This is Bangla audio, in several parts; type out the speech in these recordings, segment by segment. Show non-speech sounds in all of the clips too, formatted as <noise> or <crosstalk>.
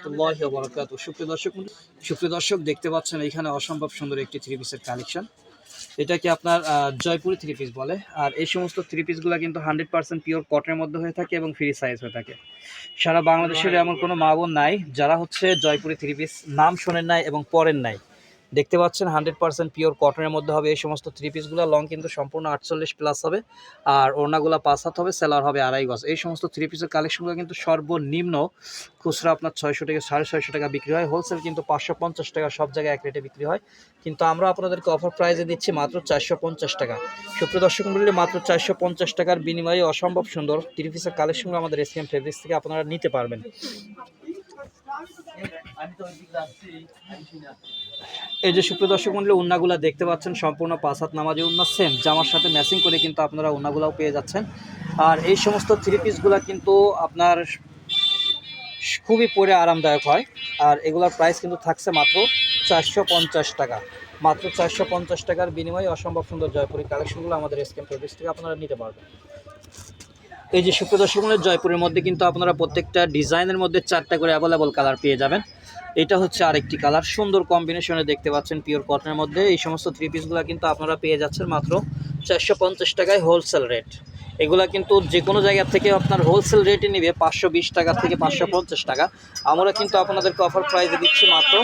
রহমতুল্লাহ বরকাত সুপ্রিয় দর্শক সুপ্রিয় দর্শক দেখতে পাচ্ছেন এখানে অসম্ভব সুন্দর একটি থ্রি পিসের কালেকশন এটাকে আপনার জয়পুরি থ্রি পিস বলে। আর এই সমস্ত থ্রি পিসগুলো কিন্তু হান্ড্রেড পার্সেন্ট পিওর কটনের মধ্যে হয়ে থাকে এবং ফ্রি সাইজ হয়ে থাকে। সারা বাংলাদেশের এমন কোনো মা বোন নাই যারা হচ্ছে জয়পুরি থ্রি পিস নাম শোনেন নাই এবং পরেন নাই। দেখতে পাচ্ছেন হান্ড্রেড পার্সেন্ট পিওর কটনের মধ্যে হবে এই সমস্ত থ্রি পিসগুলো লং কিন্তু সম্পূর্ণ আটচল্লিশ প্লাস হবে। আর ওড়নাগুলো পাঁচ হাত হবে সেলার হবে আড়াই গজ। এই সমস্ত থ্রি পিসের কালেকশনগুলো কিন্তু সর্বনিম্ন খুচরা আপনার ছয়শো থেকে সাড়ে ছয়শো টাকা বিক্রি হয়। হোলসেল কিন্তু পাঁচশো পঞ্চাশ টাকা সব জায়গায় এক রেটে বিক্রি হয়। কিন্তু আমরা আপনাদেরকে অফার প্রাইসে দিচ্ছি মাত্র চারশো পঞ্চাশ টাকা। সুপ্রিয় দর্শক মূল্যে মাত্র চারশো পঞ্চাশ টাকার বিনিময়ে অসম্ভব সুন্দর থ্রি পিসের কালেকশনগুলো আমাদের এসিএম ফেব্রিক্স থেকে আপনারা নিতে পারবেন। এই যে সুপ্রিয় দর্শক মন্ডলী, উন্নাগুলা দেখতে পাচ্ছেন, সম্পূর্ণ পাঁচ হাত নামাজি উন্না সেম জামার সাথে ম্যাচিং করে কিন্তু আপনারা উন্নাগুলাও পেয়ে যাচ্ছেন। আর এই সমস্ত থ্রি পিসগুলা কিন্তু আপনার খুবই পরে আরামদায়ক হয়। আর এগুলোর প্রাইস কিন্তু থাকছে মাত্র চারশো পঞ্চাশ টাকা। মাত্র চারশো পঞ্চাশ টাকার বিনিময়ে অসম্ভব সুন্দর জয়পুরি কালেকশনগুলো আমাদের স্ক্যাম ফেব্রিক্স থেকে আপনারা নিতে পারবেন। এই যে সুপ্রিয় দর্শক জয়পুরের মধ্যে কিন্তু আপনারা প্রত্যেকটা ডিজাইনের মধ্যে চারটা করে অ্যাভেলেবল কালার পেয়ে যাবেন। এটা হচ্ছে আরেকটি কালার। সুন্দর কম্বিনেশনে দেখতে পাচ্ছেন পিওর কটনের মধ্যে। এই সমস্ত থ্রি পিসগুলো কিন্তু আপনারা পেয়ে যাচ্ছেন মাত্র চারশো পঞ্চাশ টাকায় হোলসেল রেট এগুলা কিন্তু যে কোনো জায়গা থেকে আপনার হোলসেল রেটে নিবে পাঁচশো বিশ টাকা থেকে পাঁচশো পঞ্চাশ টাকা। আমরা কিন্তু আপনাদেরকে অফার প্রাইসে দিচ্ছি মাত্র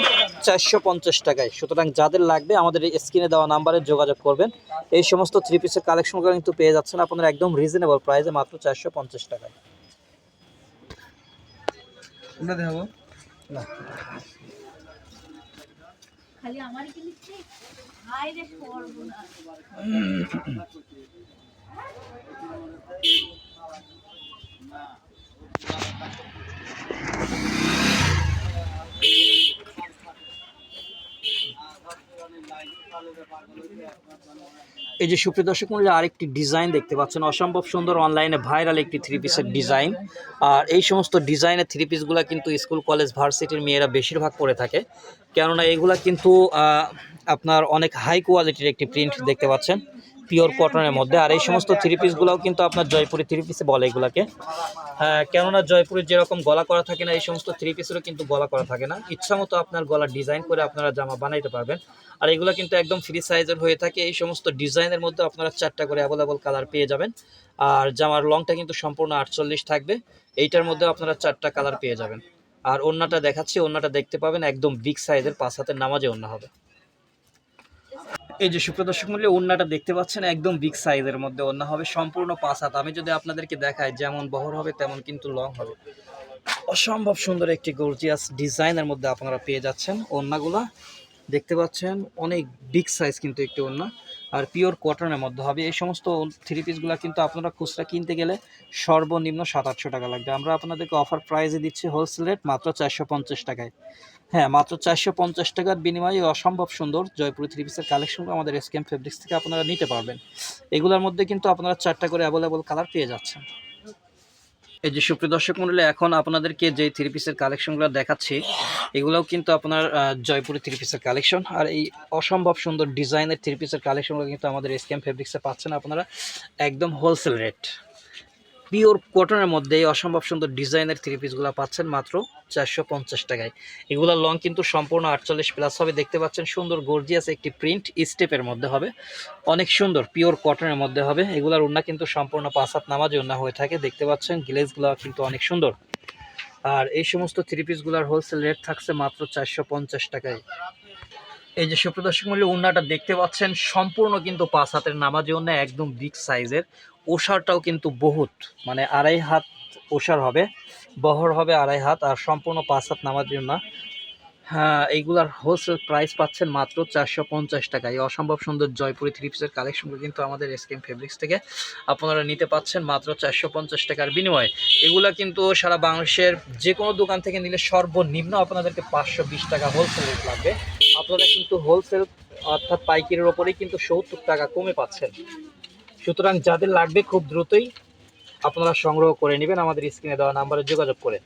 চারশো পঞ্চাশ টাকায়। সুতরাং যাদের লাগবে আমাদের এই স্ক্রিনে দেওয়া নাম্বারে যোগাযোগ করবেন। এই সমস্ত থ্রি পিসের কালেকশনগুলো কিন্তু পেয়ে যাচ্ছেন আপনারা একদম রিজনেবল প্রাইসে মাত্র চারশো পঞ্চাশ টাকায়। দেখাবো? খালি আমার কি লিখছে হাই রে সর্বনাশ। <laughs> এই যে সুপ্রিয় দর্শক মূল্য আরেকটি ডিজাইন দেখতে পাচ্ছেন। অসম্ভব সুন্দর অনলাইনে ভাইরাল একটি থ্রি পিসের ডিজাইন আর এই সমস্ত ডিজাইনের থ্রি পিসগুলো কিন্তু স্কুল কলেজ ভার্সিটির মেয়েরা বেশিরভাগ করে থাকে। কেননা এগুলা কিন্তু আপনার অনেক হাই কোয়ালিটির একটি প্রিন্ট দেখতে পাচ্ছেন। পিওর কটনের মধ্যে। আর এই সমস্ত থ্রি পিসগুলোও কিন্তু আপনার জয়পুরি থ্রি পিসে বলে এগুলাকে। হ্যাঁ কেননা জয়পুরের যেরকম গলা করা থাকে না, এই সমস্ত থ্রি পিসেরও কিন্তু গলা করা থাকে না। ইচ্ছা মতো আপনার গলা ডিজাইন করে আপনারা জামা বানাইতে পারবেন। আর এগুলো কিন্তু একদম ফ্রি সাইজের হয়ে থাকে। এই সমস্ত ডিজাইনের মধ্যে আপনারা চারটা করে অ্যাভেলেবল কালার পেয়ে যাবেন। আর জামার লংটা কিন্তু সম্পূর্ণ আটচল্লিশ থাকবে। এইটার মধ্যে আপনারা চারটা কালার পেয়ে যাবেন। আর ওন্নাটা দেখাচ্ছি, ওন্নাটা দেখতে পাবেন একদম বিগ সাইজের পাঁচ হাতের নামাজে ওন্না হবে। এই যে সুপ্রদর্শক মূল্যে ওন্নাটা দেখতে পাচ্ছেন, একদম বিগ সাইজের মধ্যে ওন্না হবে, সম্পূর্ণ পাঁচ হাত। আমি যদি আপনাদেরকে দেখাই, যেমন বহর হবে, তেমন কিন্তু লং হবে। অসম্ভব সুন্দর একটি গর্জিয়াস ডিজাইনের মধ্যে আপনারা পেয়ে যাচ্ছেন ওন্নাগুলা দেখতে পাচ্ছেন, অনেক বিগ সাইজ কিন্তু একটি ওন্না আর পিওর কটনের মধ্যে হবে। এই সমস্ত থ্রি পিসগুলো কিন্তু আপনারা খুচরা কিনতে গেলে সর্বনিম্ন সাত আটশো টাকা লাগবে। আমরা আপনাদেরকে অফার প্রাইসে দিচ্ছি হোলসেল রেট মাত্র চারশো পঞ্চাশ টাকায়। হ্যাঁ মাত্র চারশো পঞ্চাশ টাকার বিনিময়ে অসম্ভব সুন্দর জয়পুরি থ্রি পিসের কালেকশনগুলো আমাদের এসকেম ফেব্রিক্স থেকে আপনারা নিতে পারবেন। এগুলোর মধ্যে কিন্তু আপনারা চারটা করে অ্যাভেলেবল কালার পেয়ে যাচ্ছেন। এই যে সুপ্রিয় দর্শক মন্ডলী, এখন আপনাদেরকে যে থ্রি পিসের কালেকশনগুলো দেখাচ্ছি, এগুলোও কিন্তু আপনার জয়পুরের জয়পুরি থ্রি পিসের কালেকশন আর এই অসম্ভব সুন্দর ডিজাইনের থ্রি পিসের কালেকশনগুলো কিন্তু আমাদের এসকেম ফেব্রিক্সে পাচ্ছেন আপনারা, একদম হোলসেল রেট পিওর কটনের মধ্যে এই অসম্ভব সুন্দর ডিজাইনের থ্রি পিসগুলো পাচ্ছেন মাত্র চারশো পঞ্চাশ টাকায়। এগুলোর লং কিন্তু সম্পূর্ণ আটচল্লিশ প্লাস হবে। দেখতে পাচ্ছেন সুন্দর গর্জিয়াস একটি প্রিন্ট স্টেপের মধ্যে হবে। অনেক সুন্দর পিওর কটনের মধ্যে হবে। এগুলার উন্না কিন্তু সম্পূর্ণ পাঁচ হাত নামাজে উন্না হয়ে থাকে। দেখতে পাচ্ছেন গ্লেজগুলো কিন্তু অনেক সুন্দর। আর এই সমস্ত থ্রি পিসগুলোর হোলসেল রেট থাকছে মাত্র চারশো পঞ্চাশ টাকায়। এই যে সুপ্রদর্শক মূল্য উন্নাটা দেখতে পাচ্ছেন, সম্পূর্ণ কিন্তু পাঁচ হাতের নামাজে উন্না একদম বিগ সাইজের ওষারটাও কিন্তু বহুত মানে আড়াই হাত ওষার হবে, বহর হবে আড়াই হাত, আর সম্পূর্ণ পাঁচ হাত নামাজে উন্না হ্যাঁ এইগুলার হোলসেল প্রাইস পাচ্ছেন মাত্র চারশো পঞ্চাশ টাকা। এই অসম্ভব সুন্দর জয়পুরি থ্রি পিসের কালেকশনগুলো কিন্তু আমাদের এসকেম ফেব্রিক্স থেকে আপনারা নিতে পাচ্ছেন মাত্র চারশো পঞ্চাশ টাকার বিনিময়ে। এগুলা কিন্তু সারা বাংলাদেশের যে কোনো দোকান থেকে নিলে সর্বনিম্ন আপনাদেরকে পাঁচশো বিশ টাকা হোলসেল রেট লাগবে। আপনারা কিন্তু হোলসেল অর্থাৎ পাইকারির ওপরেই কিন্তু সত্তর টাকা কমে পাচ্ছেন। সুতরাং যাদের লাগবে খুব দ্রুতই আপনারা সংগ্রহ করে নেবেন। আমাদের স্ক্রিনে দেওয়া নাম্বারে যোগাযোগ করে